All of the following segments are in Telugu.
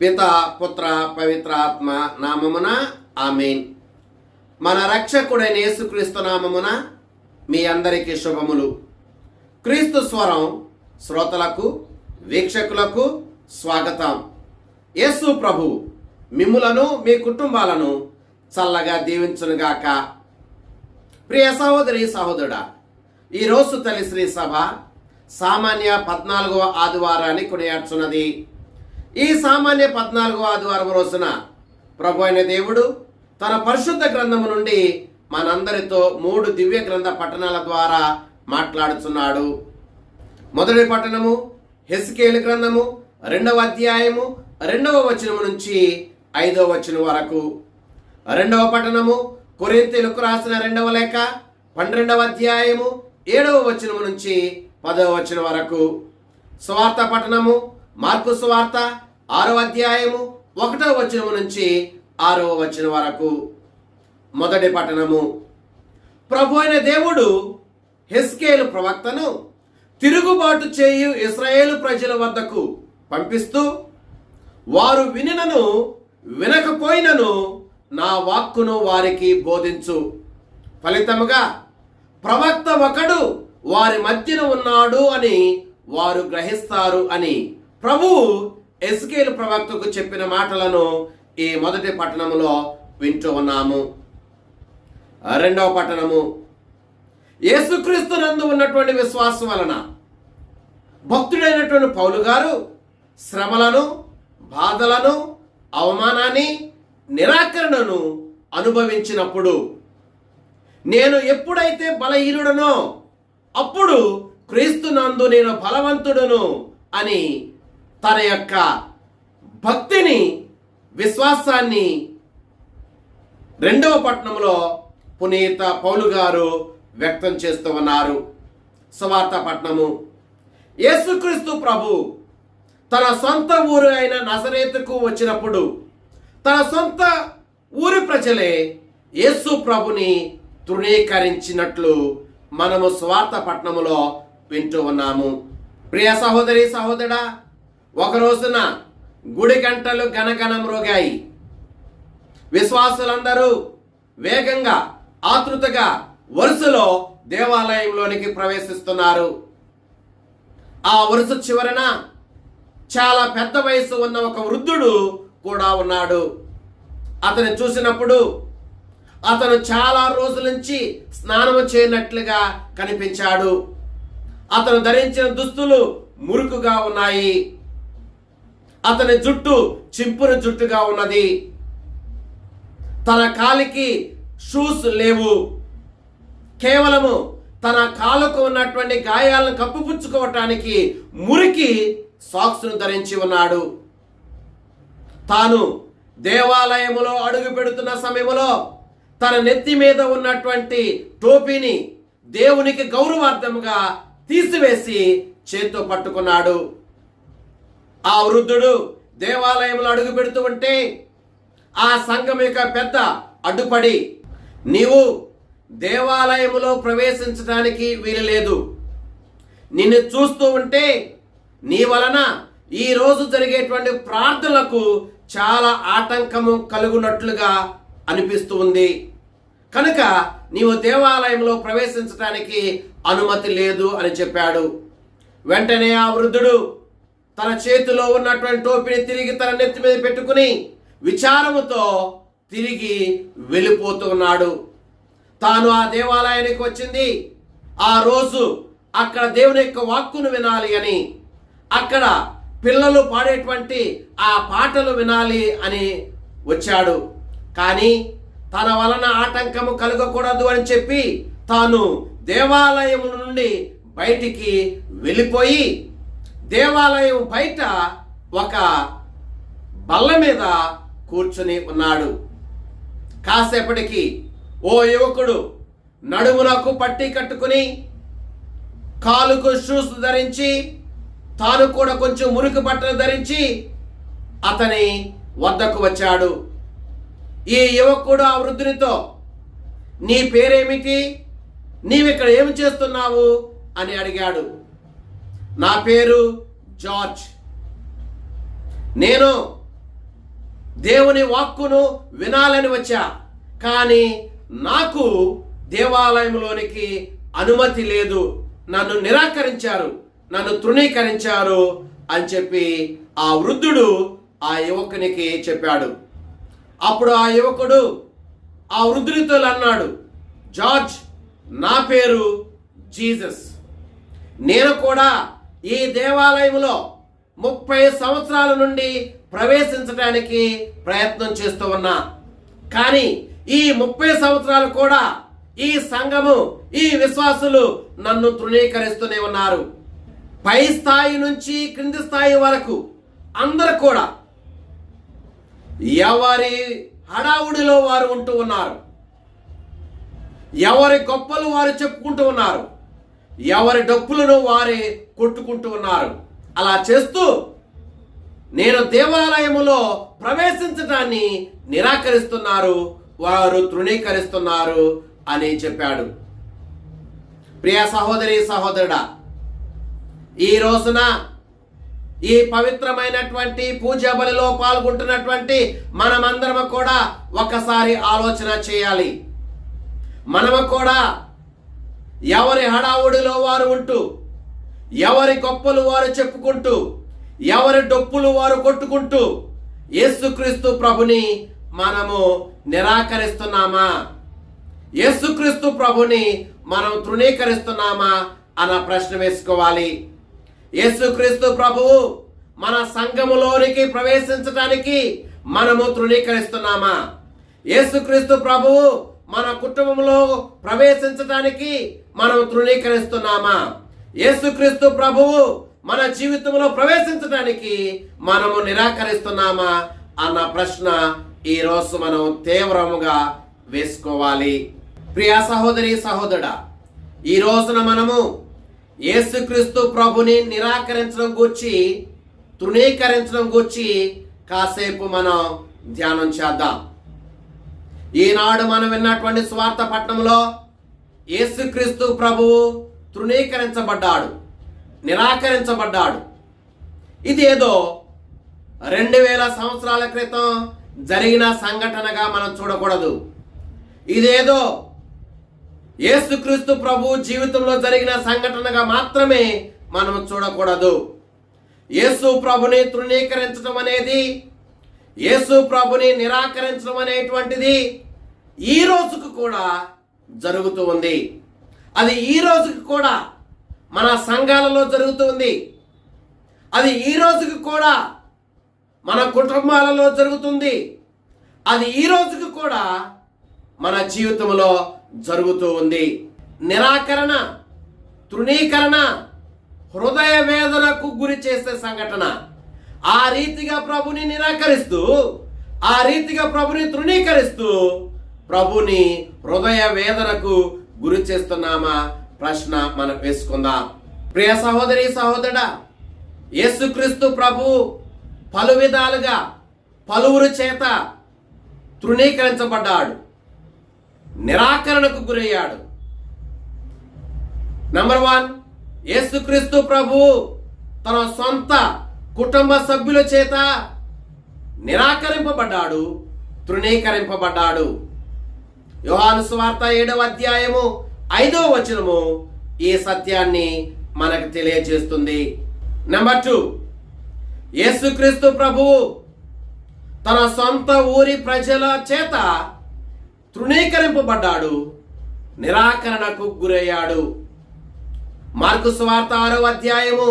పిత పుత్ర పవిత్ర ఆత్మ నామమున ఆమెన్. మన రక్షకుడైన యేసుక్రీస్తు నామమున మీ అందరికీ శుభములు. క్రీస్తు స్వరం శ్రోతలకు వీక్షకులకు స్వాగతం. యేసు ప్రభు మిమ్ములను మీ కుటుంబాలను చల్లగా దీవించునుగాక. ప్రియ సహోదరి సహోదరుడా ఈరోజు తల్లి శ్రీ సభ సామాన్య పద్నాలుగవ ఆదివారాన్ని కొనియాడుచున్నది. ఈ సామాన్య పద్నాలుగవ ఆదివారం రోజున ప్రభు అయిన దేవుడు తన పరిశుద్ధ గ్రంథము నుండి మనందరితో మూడు దివ్య గ్రంథ పట్టణాల ద్వారా మాట్లాడుచున్నాడు మొదటి పట్టణము హెస్కేలు గ్రంథము రెండవ అధ్యాయము రెండవ వచనము నుంచి ఐదవ వచనం వరకు. రెండవ పట్టణము కొరింతలకు రాసిన రెండవ లేఖ పన్నెండవ అధ్యాయము ఏడవ వచనము నుంచి పదవ వచనం వరకు. స్వార్థ పట్టణము మార్కు వార్త ఆరో అధ్యాయము ఒకటో వచనము నుంచి ఆరవ వచనం వరకు. మొదటి పట్టణము. ప్రభు అయిన దేవుడు హెస్కేలు ప్రవక్తను తిరుగుబాటు చేయు ఇస్రాయేలు ప్రజల వద్దకు పంపిస్తూ వారు వినినను వినకపోయినను నా వాక్కును వారికి బోధించు. ఫలితముగా ప్రవక్త ఒకడు వారి మధ్యన ఉన్నాడు అని వారు గ్రహిస్తారు అని ప్రభువు ఎస్కేల్ ప్రవక్తకు చెప్పిన మాటలను ఈ మొదటి పట్టణములో వింటూ ఉన్నాము. రెండవ పట్టణము యేసుక్రీస్తు నందు ఉన్నటువంటి విశ్వాసం వలన భక్తుడైనటువంటి పౌలు గారు శ్రమలను బాధలను అవమానాన్ని నిరాకరణను అనుభవించినప్పుడు నేను ఎప్పుడైతే బలహీనుడనో అప్పుడు క్రీస్తు నందు నేను బలవంతుడును అని తన యొక్క భక్తిని విశ్వాసాన్ని రెండవ పట్టణంలో పునీత పౌలు గారు వ్యక్తం చేస్తూ ఉన్నారు. సువార్త పట్టణము. యేసుక్రీస్తు ప్రభు తన సొంత ఊరు అయిన నజరేతుకు వచ్చినప్పుడు తన సొంత ఊరి ప్రజలే యేసు ప్రభుని తృణీకరించినట్లు మనము స్వార్థ పట్టణములో వింటూ ఉన్నాము. ప్రియ సహోదరి సహోదరా ఒక రోజున గుడి గంటలు గనగనం రోగాయి. విశ్వాసులందరూ వేగంగా ఆతృతగా వరుసలో దేవాలయంలోనికి ప్రవేశిస్తున్నారు. ఆ వరుస చివరన చాలా పెద్ద వయసు ఉన్న ఒక వృద్ధుడు కూడా ఉన్నాడు. అతను చూసినప్పుడు అతను చాలా రోజుల నుంచి స్నానము చేయనట్లుగా కనిపించాడు. అతను ధరించిన దుస్తులు మురుకుగా ఉన్నాయి. అతని జుట్టు చింపున జుట్టుగా ఉన్నది. తన కాలికి షూస్ లేవు. కేవలము తన కాలుకు ఉన్నటువంటి గాయాలను కప్పుపుచ్చుకోవటానికి మురికి సాక్స్ను ధరించి ఉన్నాడు. తాను దేవాలయములో అడుగు పెడుతున్న సమయంలో తన నెత్తి మీద ఉన్నటువంటి టోపీని దేవునికి గౌరవార్థముగా తీసివేసి చేత్తో పట్టుకున్నాడు. ఆ వృద్ధుడు దేవాలయంలో అడుగు పెడుతూ ఉంటే ఆ సంఘం యొక్క పెద్ద అడ్డుపడి నీవు దేవాలయములో ప్రవేశించడానికి వీలు లేదు నిన్ను చూస్తూ ఉంటే నీ వలన ఈ రోజు జరిగేటువంటి ప్రార్థనలకు చాలా ఆటంకము కలుగునట్లుగా అనిపిస్తూ ఉంది. కనుక నీవు దేవాలయంలో ప్రవేశించడానికి అనుమతి లేదు అని చెప్పాడు. వెంటనే ఆ వృద్ధుడు తన చేతిలో ఉన్నటువంటి టోపీని తిరిగి తన నెత్తి మీద పెట్టుకుని విచారముతో తిరిగి వెళ్ళిపోతున్నాడు. తాను ఆ దేవాలయానికి వచ్చింది. ఆ రోజు అక్కడ దేవుని యొక్క వాక్కును వినాలి అని అక్కడ పిల్లలు పాడేటువంటి ఆ పాటలు వినాలి అని వచ్చాడు. కానీ తన వలన ఆటంకము కలగకూడదు అని చెప్పి తాను దేవాలయం నుండి బయటికి వెళ్ళిపోయి దేవాలయం బయట ఒక బల్ల మీద కూర్చుని ఉన్నాడు. కాసేపటికి ఓ యువకుడు నడుమునకు పట్టి కట్టుకుని కాలుకు షూస్ ధరించి తాను కూడా కొంచెం మురికి బట్టలు ధరించి అతని వద్దకు వచ్చాడు. ఈ యువకుడు ఆ వృద్ధునితో నీ పేరేమిటి? నీవిక్కడ ఏమి చేస్తున్నావు? అని అడిగాడు. నా పేరు జార్జ్. నేను దేవుని వాక్కును వినాలని వచ్చా కానీ నాకు దేవాలయంలోనికి అనుమతి లేదు. నన్ను నిరాకరించారు నన్ను తృణీకరించారు అని చెప్పి ఆ వృద్ధుడు ఆ యువకునికి చెప్పాడు. అప్పుడు ఆ యువకుడు ఆ వృద్ధుడితో అన్నాడు జార్జ్ నా పేరు జీసస్. నేను కూడా ఈ దేవాలయంలో ముప్పై సంవత్సరాల నుండి ప్రవేశించడానికి ప్రయత్నం చేస్తూ ఉన్నా. కానీ ఈ ముప్పై సంవత్సరాలు కూడా ఈ సంఘము ఈ విశ్వాసులు నన్ను తృణీకరిస్తూనే ఉన్నారు. పై స్థాయి నుంచి క్రింది స్థాయి వరకు అందరు కూడా ఎవరి హడావుడిలో వారు ఉంటూ ఉన్నారు. ఎవరి గొప్పలు వారు చెప్పుకుంటూ ఉన్నారు. ఎవరి డప్పులను వారే కొట్టుకుంటూ ఉన్నారు. అలా చేస్తూ నేను దేవాలయములో ప్రవేశించడాన్ని నిరాకరిస్తున్నారు వారు తృణీకరిస్తున్నారు అని చెప్పాడు. ప్రియ సహోదరి సహోదరుడా ఈ రోజున ఈ పవిత్రమైనటువంటి పూజ బలిలో పాల్గొంటున్నటువంటి మనమందరము కూడా ఒకసారి ఆలోచన చేయాలి. మనము కూడా ఎవరి హడావుడిలో వారు ఉంటూ ఎవరి గొప్పలు వారు చెప్పుకుంటూ ఎవరి డొప్పులు వారు కొట్టుకుంటూ యేసుక్రీస్తు ప్రభుని మనము నిరాకరిస్తున్నామా? యేసుక్రీస్తు ప్రభుని మనం తృణీకరిస్తున్నామా అన్న ప్రశ్న వేసుకోవాలి. యేసుక్రీస్తు ప్రభువు మన సంఘములోనికి ప్రవేశించడానికి మనము తృణీకరిస్తున్నామా? యేసుక్రీస్తు ప్రభువు మన కుటుంబంలో ప్రవేశించడానికి మనం తృణీకరిస్తున్నామా? యేసుక్రీస్తు ప్రభువు మన జీవితంలో ప్రవేశించడానికి మనము నిరాకరిస్తున్నామా? అన్న ప్రశ్న ఈ రోజు మనం తీవ్రముగా వేసుకోవాలి. ప్రియా సహోదరి సహోదరుడా ఈ రోజున మనము యేసుక్రీస్తు ప్రభుని నిరాకరించడం గూర్చి తృణీకరించడం గూర్చి కాసేపు మనం ధ్యానం చేద్దాం. ఈనాడు మనం విన్నటువంటి స్వార్థ పట్టణంలో యేసుక్రీస్తు ప్రభువు తృణీకరించబడ్డాడు నిరాకరించబడ్డాడు. ఇది ఏదో రెండు వేల సంవత్సరాల క్రితం జరిగిన సంఘటనగా మనం చూడకూడదు. ఇదేదో యేసుక్రీస్తు ప్రభు జీవితంలో జరిగిన సంఘటనగా మాత్రమే మనం చూడకూడదు. యేసు ప్రభుని తృణీకరించడం అనేది యేసు ప్రభుని నిరాకరించడం అనేటువంటిది ఈ రోజుకు కూడా జరుగుతూ ఉంది అది ఈ రోజుకి కూడా మన సంఘాలలో జరుగుతుంది. అది ఈ రోజుకి కూడా మన కుటుంబాలలో జరుగుతుంది. అది ఈ రోజుకి కూడా మన జీవితంలో జరుగుతూ ఉంది. నిరాకరణ తృణీకరణ హృదయ వేదనకు గురి చేసే సంఘటన. ఆ రీతిగా ప్రభుని నిరాకరిస్తూ ఆ రీతిగా ప్రభుని తృణీకరిస్తూ ప్రభుని హృదయ వేదనకు గురి చేస్తున్నామా? ప్రశ్న మనం వేసుకుందాం. ప్రియ సహోదరి సహోదరుడా యేసుక్రీస్తు ప్రభు పలు విధాలుగా పలువురు చేత తృణీకరించబడ్డాడు. నిరాకరణకు గురయ్యాడు. నంబర్ వన్ యేసుక్రీస్తు ప్రభు తన సొంత కుటుంబ సభ్యుల చేత నిరాకరింపబడ్డాడు తృణీకరింపబడ్డాడు. యోహాను స్వార్త ఏడవ అధ్యాయము ఐదవ వచనము ఈ సత్యాన్ని మనకు తెలియజేస్తుంది. నెంబర్ టూ యేసుక్రీస్తు ప్రభువు తన సొంత ఊరి ప్రజల చేత తృణీకరింపబడ్డాడు నిరాకరణకు గురయ్యాడు. మార్కు స్వార్త ఆరో అధ్యాయము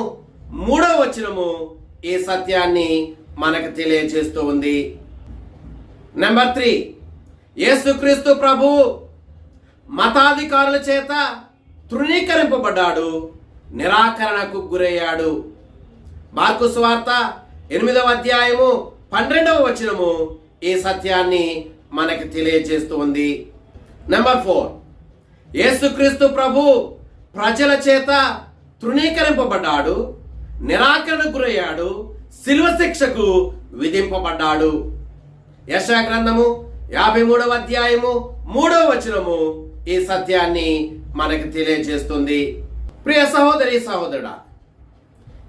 మూడవ వచనము ఈ సత్యాన్ని మనకు తెలియజేస్తూ ఉంది. నెంబర్ త్రీ యేసుక్రీస్తు ప్రభు మతాధికారుల చేత తృణీకరింపబడ్డాడు నిరాకరణకు గురయ్యాడు. మార్కు స్వార్త ఎనిమిదవ అధ్యాయము పన్నెండవ వచనము ఈ సత్యాన్ని మనకి తెలియజేస్తూ ఉంది. నెంబర్ ఫోర్ యేసుక్రీస్తు ప్రభు ప్రజల చేత తృణీకరింపబడ్డాడు నిరాకరణకు గురయ్యాడు శిల్వ శిక్షకు విధింపబడ్డాడు. యశా గ్రంథము యాభై మూడవ అధ్యాయము మూడవ వచనము ఈ సత్యాన్ని మనకు తెలియజేస్తుంది. ప్రియ సహోదరి సహోదరుడా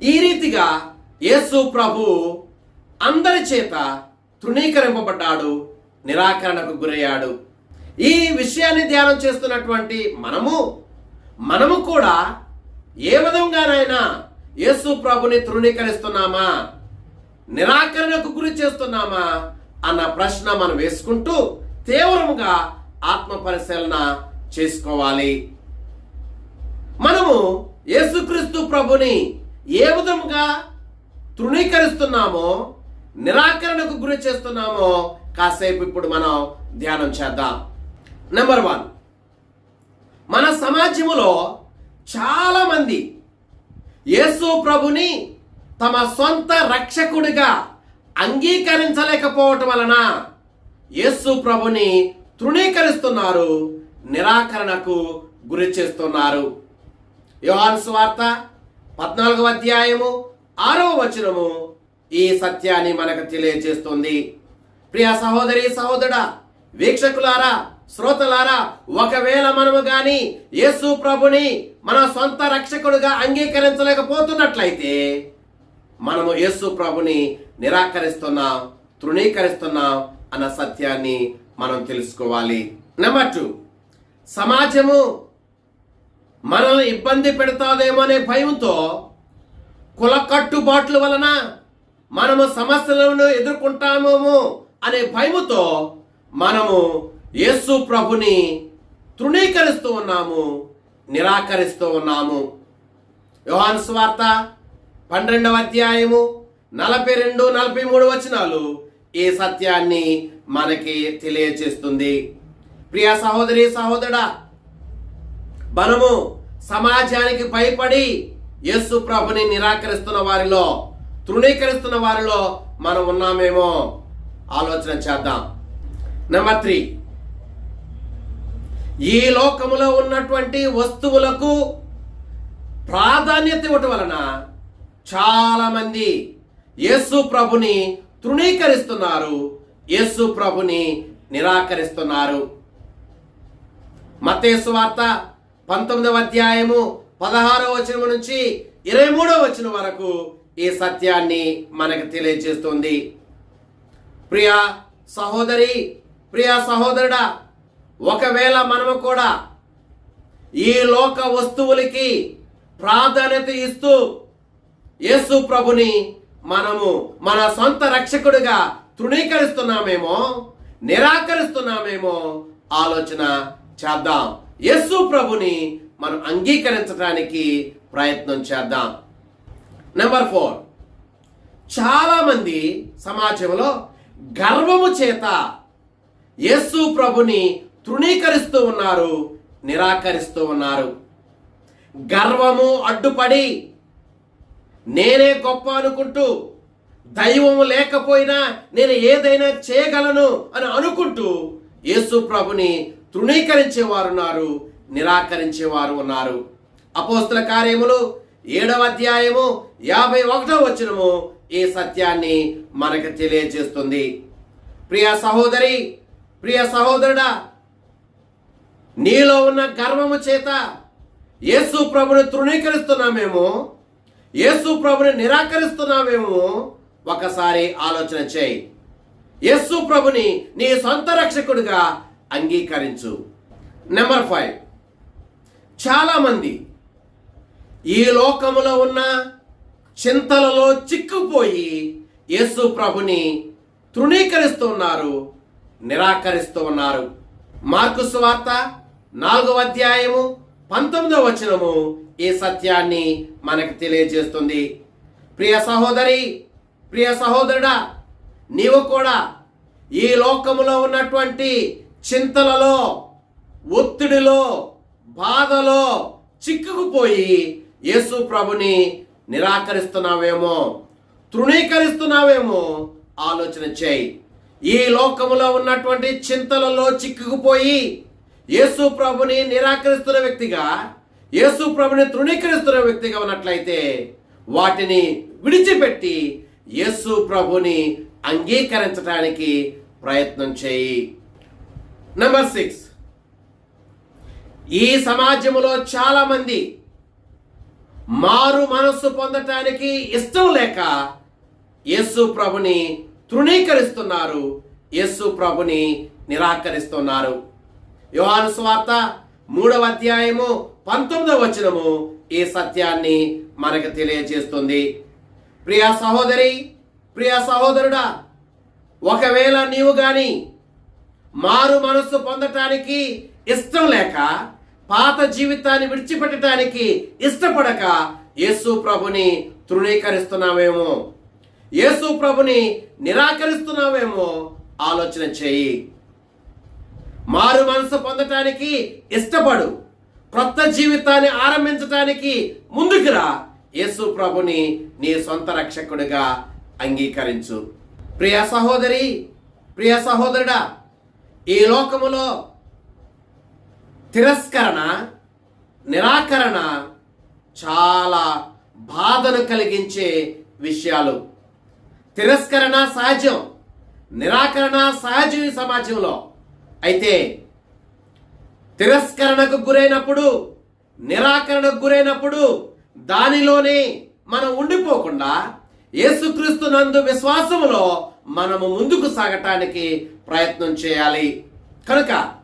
ఈ రీతిగా యేసు ప్రభు అందరి చేత తృణీకరింపబడ్డాడు నిరాకరణకు గురయ్యాడు. ఈ విషయాన్ని ధ్యానం చేస్తున్నటువంటి మనము మనము కూడా ఏ విధంగానైనా యేసు ప్రభుని తృణీకరిస్తున్నామా? నిరాకరణకు గురి చేస్తున్నామా? అన్న ప్రశ్న మనం వేసుకుంటూ తీవ్రంగా ఆత్మ పరిశీలన చేసుకోవాలి. మనము యేసుక్రీస్తు ప్రభుని ఏ విధంగా తృణీకరిస్తున్నామో నిరాకరణకు గురి చేస్తున్నామో కాసేపు ఇప్పుడు మనం ధ్యానం చేద్దాం. నెంబర్ వన్ మన సమాజంలో చాలా మంది యేసు ప్రభుని తమ సొంత రక్షకుడిగా అంగీకరించలేకపోవటం వలన యేసు ప్రభుని తృణీకరిస్తున్నారు నిరాకరణకు గురి చేస్తున్నారు. యోహాను సువార్త పద్నాలుగవ అధ్యాయము ఆరవ వచనము ఈ సత్యాన్ని మనకు తెలియజేస్తుంది. ప్రియ సహోదరి సహోదరుడా వీక్షకులారా శ్రోతలారా ఒకవేళ మనము గాని యేసు ప్రభుని మన సొంత రక్షకుడుగా అంగీకరించలేకపోతున్నట్లయితే మనము యేసు ప్రభుని నిరాకరిస్తున్నాం తృణీకరిస్తున్నాం అన్న సత్యాన్ని మనం తెలుసుకోవాలి. నెంబర్ టూ సమాజము మనల్ని ఇబ్బంది పెడతాదేమో అనే భయంతో కుల కట్టుబాట్ల వలన మనము సమస్యలను ఎదుర్కొంటామేమో అనే భయముతో మనము యేసు ప్రభుని తృణీకరిస్తూ ఉన్నాము నిరాకరిస్తూ ఉన్నాము. యోహాను స్వార్త పన్నెండవ అధ్యాయము నలభై రెండు నలభై మూడు వచనాలు ఈ సత్యాన్ని మనకి తెలియజేస్తుంది ప్రియ సహోదరి సహోదరుడా మనము సమాజానికి భయపడి యస్సు ప్రభుని నిరాకరిస్తున్న వారిలో తృణీకరిస్తున్న వారిలో మనం ఉన్నామేమో? ఆలోచన చేద్దాం. నెంబర్ త్రీ ఈ లోకములో ఉన్నటువంటి వస్తువులకు ప్రాధాన్యత ఇవ్వటం వలన చాలా మంది యేసు ప్రభుని తృణీకరిస్తున్నారు యేసు ప్రభుని నిరాకరిస్తున్నారు. మతేసు వార్త పంతొమ్మిదవ అధ్యాయము పదహారవ వచనం నుంచి ఇరవై మూడవ వచనం వరకు ఈ సత్యాన్ని మనకు తెలియజేస్తుంది. ప్రియ సహోదరి ప్రియ సహోదరుడా ఒకవేళ మనము కూడా ఈ లోక వస్తువులకి ప్రాధాన్యత ఇస్తూ యేసు ప్రభుని మనము మన సొంత రక్షకుడిగా తృణీకరిస్తున్నామేమో నిరాకరిస్తున్నామేమో ఆలోచన చేద్దాం. యేసు ప్రభుని మనం అంగీకరించడానికి ప్రయత్నం చేద్దాం. నెంబర్ ఫోర్ చాలా మంది సమాజంలో గర్వము చేత యేసు ప్రభుని తృణీకరిస్తూ ఉన్నారు నిరాకరిస్తూ ఉన్నారు. గర్వము అడ్డుపడి నేనే గొప్ప అనుకుంటూ దైవము లేకపోయినా నేను ఏదైనా చేయగలను అని అనుకుంటూ యేసు ప్రభుని తృణీకరించేవారు ఉన్నారు నిరాకరించేవారు ఉన్నారు. అపోస్తుల కార్యములు ఏడవ అధ్యాయము యాభై ఒకటో వచనము ఈ సత్యాన్ని మనకు తెలియజేస్తుంది. ప్రియ సహోదరి ప్రియ సహోదరుడా నీలో ఉన్న గర్వము చేత యేసు ప్రభుని తృణీకరిస్తున్నామేమో యేసు ప్రభుని నిరాకరిస్తున్నామేమో ఒకసారి ఆలోచన చేయి. యేసు ప్రభుని నీ సొంత రక్షకుడిగా అంగీకరించు. నెంబర్ ఫైవ్ చాలామంది ఈ లోకములో ఉన్న చింతలలో చిక్కుపోయి యేసు ప్రభుని తృణీకరిస్తున్నారు నిరాకరిస్తూ ఉన్నారు. మార్కు సువార్త నాలుగవ అధ్యాయము పంతొమ్మిదవ వచనము ఈ సత్యాన్ని మనకు తెలియజేస్తుంది? ప్రియ సహోదరి ప్రియ సహోదరుడా నీవు కూడా ఈ లోకములో ఉన్నటువంటి చింతలలో ఒత్తిడిలో బాధలో చిక్కుకుపోయి యేసు ప్రభుని నిరాకరిస్తున్నావేమో తృణీకరిస్తున్నావేమో ఆలోచన చేయి. ఈ లోకములో ఉన్నటువంటి చింతలలో చిక్కుకుపోయి యేసు ప్రభుని నిరాకరిస్తున్న వ్యక్తిగా యేసు ప్రభుని తృణీకరిస్తున్న వ్యక్తిగా ఉన్నట్లయితే వాటిని విడిచిపెట్టి యేసు ప్రభుని అంగీకరించడానికి ప్రయత్నం చేయి. నెంబర్ సిక్స్ ఈ సమాజంలో చాలా మంది మారు మనస్సు పొందటానికి ఇష్టం లేక యేసు ప్రభుని తృణీకరిస్తున్నారు యేసు ప్రభుని నిరాకరిస్తున్నారు. యోహాను స్వార్త మూడవ అధ్యాయము పంతొమ్మిదవ వచనము ఈ సత్యాన్ని మనకు తెలియజేస్తుంది. ప్రియా సహోదరి ప్రియా సహోదరుడా ఒకవేళ నీవు గాని మారు మనస్సు పొందటానికి ఇష్టం లేక పాత జీవితాన్ని విడిచిపెట్టడానికి ఇష్టపడక యేసు ప్రభుని తృణీకరిస్తున్నావేమో యేసు ప్రభుని నిరాకరిస్తున్నావేమో ఆలోచన చేయి. మారు మనసు పొందటానికి ఇష్టపడు. క్రొత్త జీవితాన్ని ఆరంభించటానికి ముందుకు రా. యేసు ప్రభుని నీ సొంత రక్షకుడిగా అంగీకరించు. ప్రియ సహోదరి ప్రియ సహోదరుడా ఈ లోకములో తిరస్కరణ నిరాకరణ చాలా బాధను కలిగించే విషయాలు. తిరస్కరణ సహజం నిరాకరణ సహజం ఈ సమాజంలో. అయితే తిరస్కరణకు గురైనప్పుడు నిరాకరణకు గురైనప్పుడు దానిలోనే మనం ఉండిపోకుండా యేసుక్రీస్తు నందు విశ్వాసములో మనము ముందుకు సాగటానికి ప్రయత్నం చేయాలి. కనుక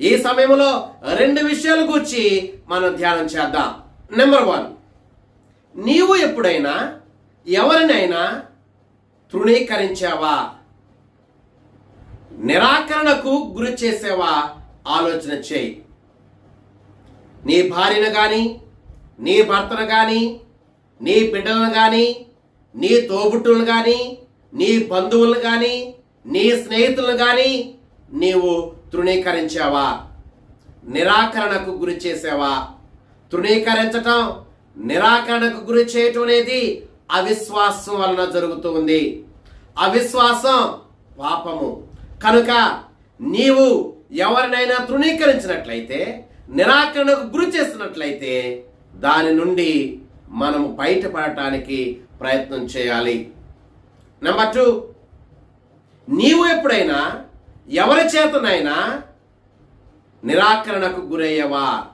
ఈ సమయంలో రెండు విషయాల గురించి మనం ధ్యానం చేద్దాం. నెంబర్ వన్ నీవు ఎప్పుడైనా ఎవరినైనా తృణీకరించావా? నిరాకరణకు గురి చేసేవా? ఆలోచన చేయి. నీ భార్యను కానీ నీ భర్తను కానీ నీ బిడ్డలను కానీ నీ తోబుట్టులను కానీ నీ బంధువులను కానీ నీ స్నేహితులను కానీ నీవు తృణీకరించావా? నిరాకరణకు గురి చేసావా? తృణీకరించటం నిరాకరణకు గురి చేయటం అనేది అవిశ్వాసం వలన జరుగుతుంది అవిశ్వాసం పాపము. కనుక నీవు ఎవరినైనా తృణీకరించినట్లయితే నిరాకరణకు గురి చేసినట్లయితే దాని నుండి మనం బయటపడటానికి ప్రయత్నం చేయాలి. నెంబర్ టూ నీవు ఎప్పుడైనా ఎవరి చేతనైనా నిరాకరణకు గురయ్యవా?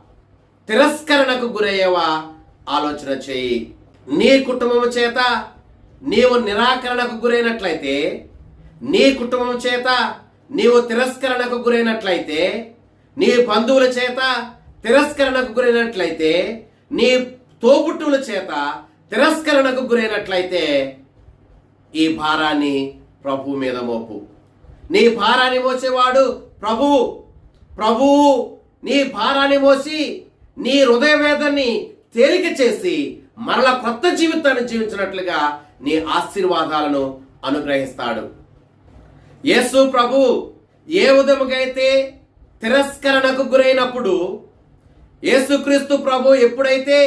తిరస్కరణకు గురయ్యవా? ఆలోచన చేయి. నీ కుటుంబం చేత నీవు నిరాకరణకు గురైనట్లయితే నీ కుటుంబం చేత నీవు తిరస్కరణకు గురైనట్లయితే నీ బంధువుల చేత తిరస్కరణకు గురైనట్లయితే నీ తోబుట్టువుల చేత తిరస్కరణకు గురైనట్లయితే ఈ భారాన్ని ప్రభు మీద మోపు. నీ భారాన్ని మోసేవాడు ప్రభు ప్రభు నీ భారాన్ని మోసి నీ హృదయ వేదన్ని తేలిక చేసి మరల కొత్త జీవితాన్ని జీవించినట్లుగా నీ ఆశీర్వాదాలను అనుగ్రహిస్తాడు. యేసు ప్రభు ఏ విధముగా అయితే తిరస్కరణకు గురైనప్పుడు యేసుక్రీస్తు ప్రభు ఎప్పుడైతే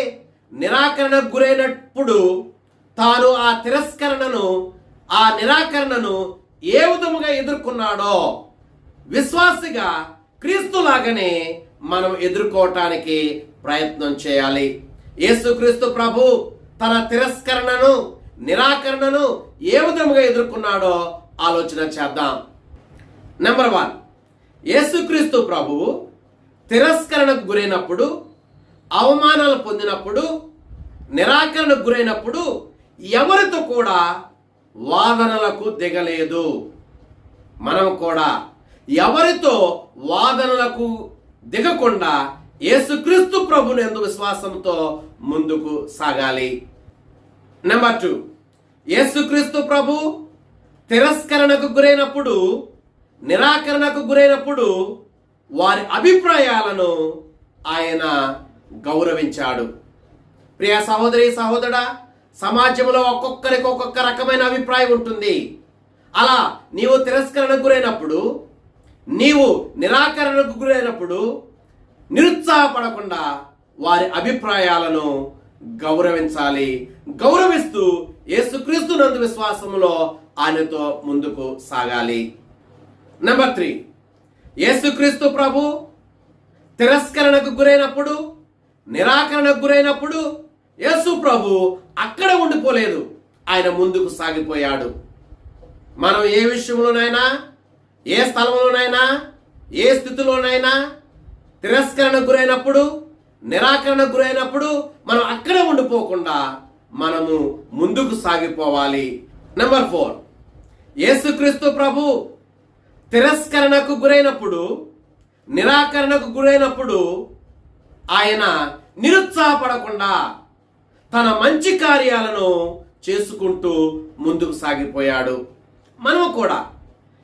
నిరాకరణకు గురైనప్పుడు తాను ఆ తిరస్కరణను ఆ నిరాకరణను ఏ విధముగా ఎదుర్కొన్నాడో విశ్వాసిగా క్రీస్తులాగానే మనం ఎదుర్కోవటానికి ప్రయత్నం చేయాలి. యేసుక్రీస్తు ప్రభు తన తిరస్కరణను నిరాకరణను ఏ విధముగా ఎదుర్కొన్నాడో ఆలోచన చేద్దాం. నెంబర్ వన్ యేసుక్రీస్తు ప్రభువు తిరస్కరణకు గురైనప్పుడు అవమానాలు పొందినప్పుడు నిరాకరణకు గురైనప్పుడు ఎవరితో కూడా వాదనలకు దిగలేదు. మనం కూడా ఎవరితో వాదనలకు దిగకుండా యేసుక్రీస్తు ప్రభుని ఎందు విశ్వాసంతో ముందుకు సాగాలి. నెంబర్ టూ యేసుక్రీస్తు ప్రభు తిరస్కరణకు గురైనప్పుడు నిరాకరణకు గురైనప్పుడు వారి అభిప్రాయాలను ఆయన గౌరవించాడు. ప్రియ సహోదరి సహోదరా సమాజంలో ఒక్కొక్కరికి ఒక్కొక్క రకమైన అభిప్రాయం ఉంటుంది. అలా నీవు తిరస్కరణకు గురైనప్పుడు నీవు నిరాకరణకు గురైనప్పుడు నిరుత్సాహపడకుండా వారి అభిప్రాయాలను గౌరవించాలి. గౌరవిస్తూ యేసుక్రీస్తు నందు విశ్వాసంలో ఆయనతో ముందుకు సాగాలి. నెంబర్ త్రీ యేసుక్రీస్తు ప్రభు తిరస్కరణకు గురైనప్పుడు నిరాకరణకు గురైనప్పుడు యేసు ప్రభు అక్కడ ఉండిపోలేదు. ఆయన ముందుకు సాగిపోయాడు. మనం ఏ విషయంలోనైనా ఏ స్థలంలోనైనా ఏ స్థితిలోనైనా తిరస్కరణకు గురైనప్పుడు నిరాకరణకు గురైనప్పుడు మనం అక్కడే ఉండిపోకుండా మనము ముందుకు సాగిపోవాలి. నెంబర్ ఫోర్ యేసుక్రీస్తు ప్రభు తిరస్కరణకు గురైనప్పుడు నిరాకరణకు గురైనప్పుడు ఆయన నిరుత్సాహపడకుండా తన మంచి కార్యాలను చేసుకుంటూ ముందుకు సాగిపోయాడు. మనము కూడా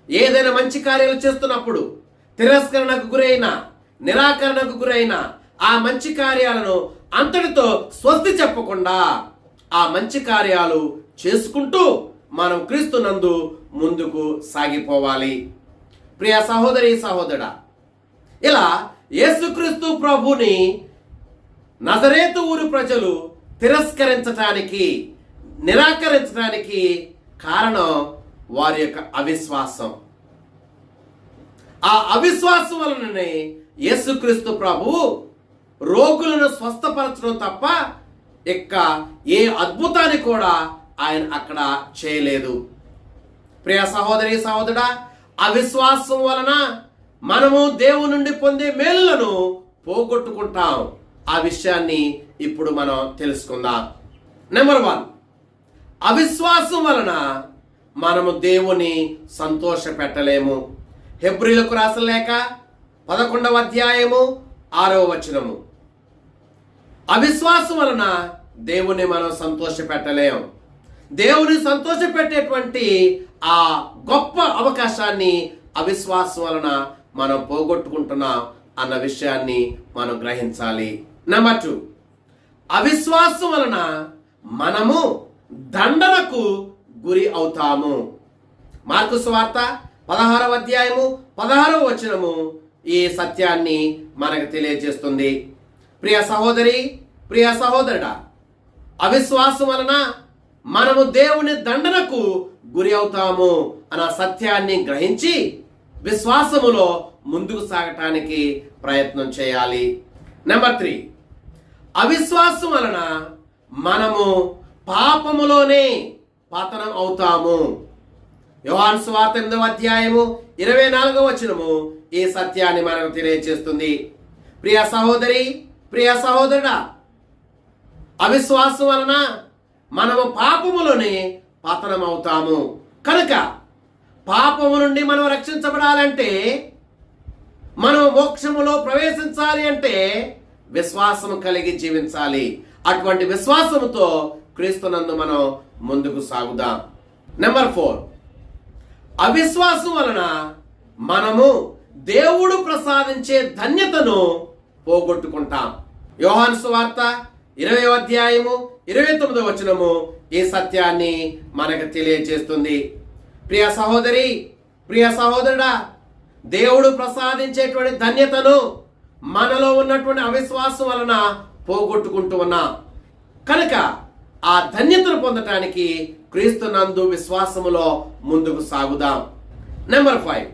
ఏదైనా మంచి కార్యాలు చేస్తున్నప్పుడు తిరస్కరణకు గురైన నిరాకరణకు గురైన ఆ మంచి కార్యాలను అంతటితో స్వస్తి చెప్పకుండా ఆ మంచి కార్యాలు చేసుకుంటూ మనం క్రీస్తునందు ముందుకు సాగిపోవాలి. ప్రియ సహోదరి సహోదరా ఇలా యేసుక్రీస్తు ప్రభుని నజరేతు ఊరు ప్రజలు తిరస్కరించటానికి నిరాకరించడానికి కారణం వారి యొక్క అవిశ్వాసం. ఆ అవిశ్వాసం వలననే యేసుక్రీస్తు ప్రభు రోగులను స్వస్థపరచడం తప్ప ఇక ఏ అద్భుతాన్ని కూడా ఆయన అక్కడ చేయలేదు. ప్రియ సహోదరి సహోదర అవిశ్వాసం వలన మనము దేవుని నుండి పొందే మేలులను పోగొట్టుకుంటాం. ఆ విషయాన్ని ఇప్పుడు మనం తెలుసుకుందాం. నెంబర్ వన్ అవిశ్వాసం వలన మనము దేవుని సంతోష పెట్టలేము హెబ్రిలకు రాసలేక పదకొండవ అధ్యాయము ఆరవ వచనము. అవిశ్వాసం వలన దేవుని మనం సంతోష పెట్టలేము దేవుని సంతోషపెట్టేటువంటి ఆ గొప్ప అవకాశాన్ని అవిశ్వాసం వలన మనం పోగొట్టుకుంటున్నాం అన్న విషయాన్ని మనం గ్రహించాలి. నెంబర్ టూ అవిశ్వాసం వలన మనము దండనకు గురి అవుతాము. మార్కు స్వార్త పదహారవ అధ్యాయము పదహారవ వచనము ఈ సత్యాన్ని మనకు తెలియజేస్తుంది. ప్రియ సహోదరి ప్రియ సహోదరుడా అవిశ్వాసం వలన మనము దేవుని దండనకు గురి అవుతాము అన్న సత్యాన్ని గ్రహించి విశ్వాసములో ముందుకు సాగటానికి ప్రయత్నం చేయాలి. నెంబర్ త్రీ అవిశ్వాసం వలన మనము పాపములోనే పతనం అవుతాము. యోహాన్ స్వార్థ ఎనిమిదవ అధ్యాయము ఇరవై నాలుగవ వచనము ఈ సత్యాన్ని మనకు తెలియజేస్తుంది ప్రియ సహోదరి ప్రియ సహోదరుడా అవిశ్వాసం వలన మనము పాపములోనే పతనమవుతాము. కనుక పాపము నుండి మనం రక్షించబడాలంటే మనం మోక్షములో ప్రవేశించాలి అంటే విశ్వాసము కలిగి జీవించాలి. అటువంటి విశ్వాసముతో క్రీస్తునందు మనం ముందుకు సాగుదాం. నెంబర్ ఫోర్ అవిశ్వాసం వలన మనము దేవుడు ప్రసాదించే ధన్యతను పోగొట్టుకుంటాం. యోహాన్సు వార్త ఇరవై అధ్యాయము ఇరవై తొమ్మిదో వచనము ఈ సత్యాన్ని మనకు తెలియజేస్తుంది ప్రియ సహోదరి ప్రియ సహోదరుడా దేవుడు ప్రసాదించేటువంటి ధన్యతను మనలో ఉన్నటువంటి అవిశ్వాసం వలన పోగొట్టుకుంటూ ఉన్నాం. కనుక ఆ ధన్యతను పొందటానికి క్రీస్తు నందు విశ్వాసములో ముందుకు సాగుదాం. Number five.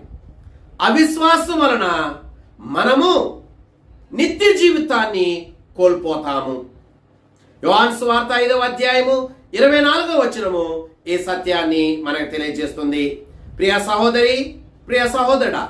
అవిశ్వాసం వలన మనము నిత్య జీవితాన్ని కోల్పోతాము. యోహాన్ వార్త ఐదవ అధ్యాయము ఇరవై నాలుగవ వచనము ఈ సత్యాన్ని మనకు తెలియజేస్తుంది. ప్రియ సహోదరి ప్రియ సహోదరుడా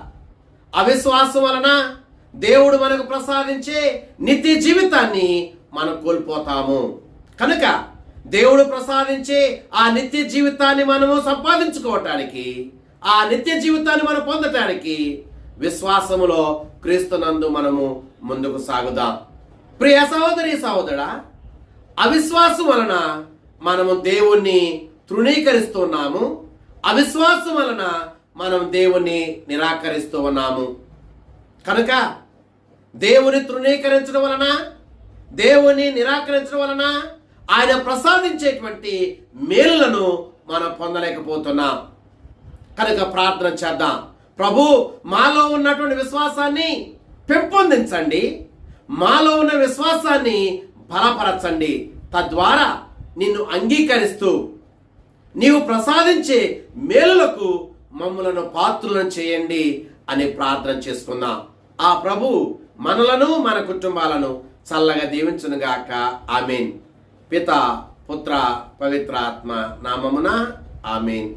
అవిశ్వాసం వలన దేవుడు మనకు ప్రసాదించే నిత్య జీవితాన్ని మనం కోల్పోతాము. కనుక దేవుడు ప్రసాదించే ఆ నిత్య జీవితాన్ని మనము సంపాదించుకోవటానికి ఆ నిత్య జీవితాన్ని మనం పొందటానికి విశ్వాసములో క్రీస్తునందు మనము ముందుకు సాగుదాం. ప్రియ సహోదరి సహోదరా అవిశ్వాసం వలన మనము దేవుణ్ణి తృణీకరిస్తున్నాము. అవిశ్వాసం వలన మనం దేవుణ్ణి నిరాకరిస్తూ ఉన్నాము. కనుక దేవుని తృణీకరించడం వలన దేవుని నిరాకరించడం వలన ఆయన ప్రసాదించేటువంటి మేలులను మనం పొందలేకపోతున్నాం. కనుక ప్రార్థన చేద్దాం. ప్రభు మాలో ఉన్నటువంటి విశ్వాసాన్ని పెంపొందించండి. మాలో ఉన్న విశ్వాసాన్ని బలపరచండి తద్వారా నిన్ను అంగీకరిస్తూ నీవు ప్రసాదించే మేలులకు మమ్మలను పాత్రులను చేయండి అని ప్రార్థన చేసుకుందాం ఆ ప్రభు మనలను మన కుటుంబాలను చల్లగా దీవించునుగాక. ఆమెన్. పిత పుత్ర పవిత్ర ఆత్మ నామమున ఆమెన్.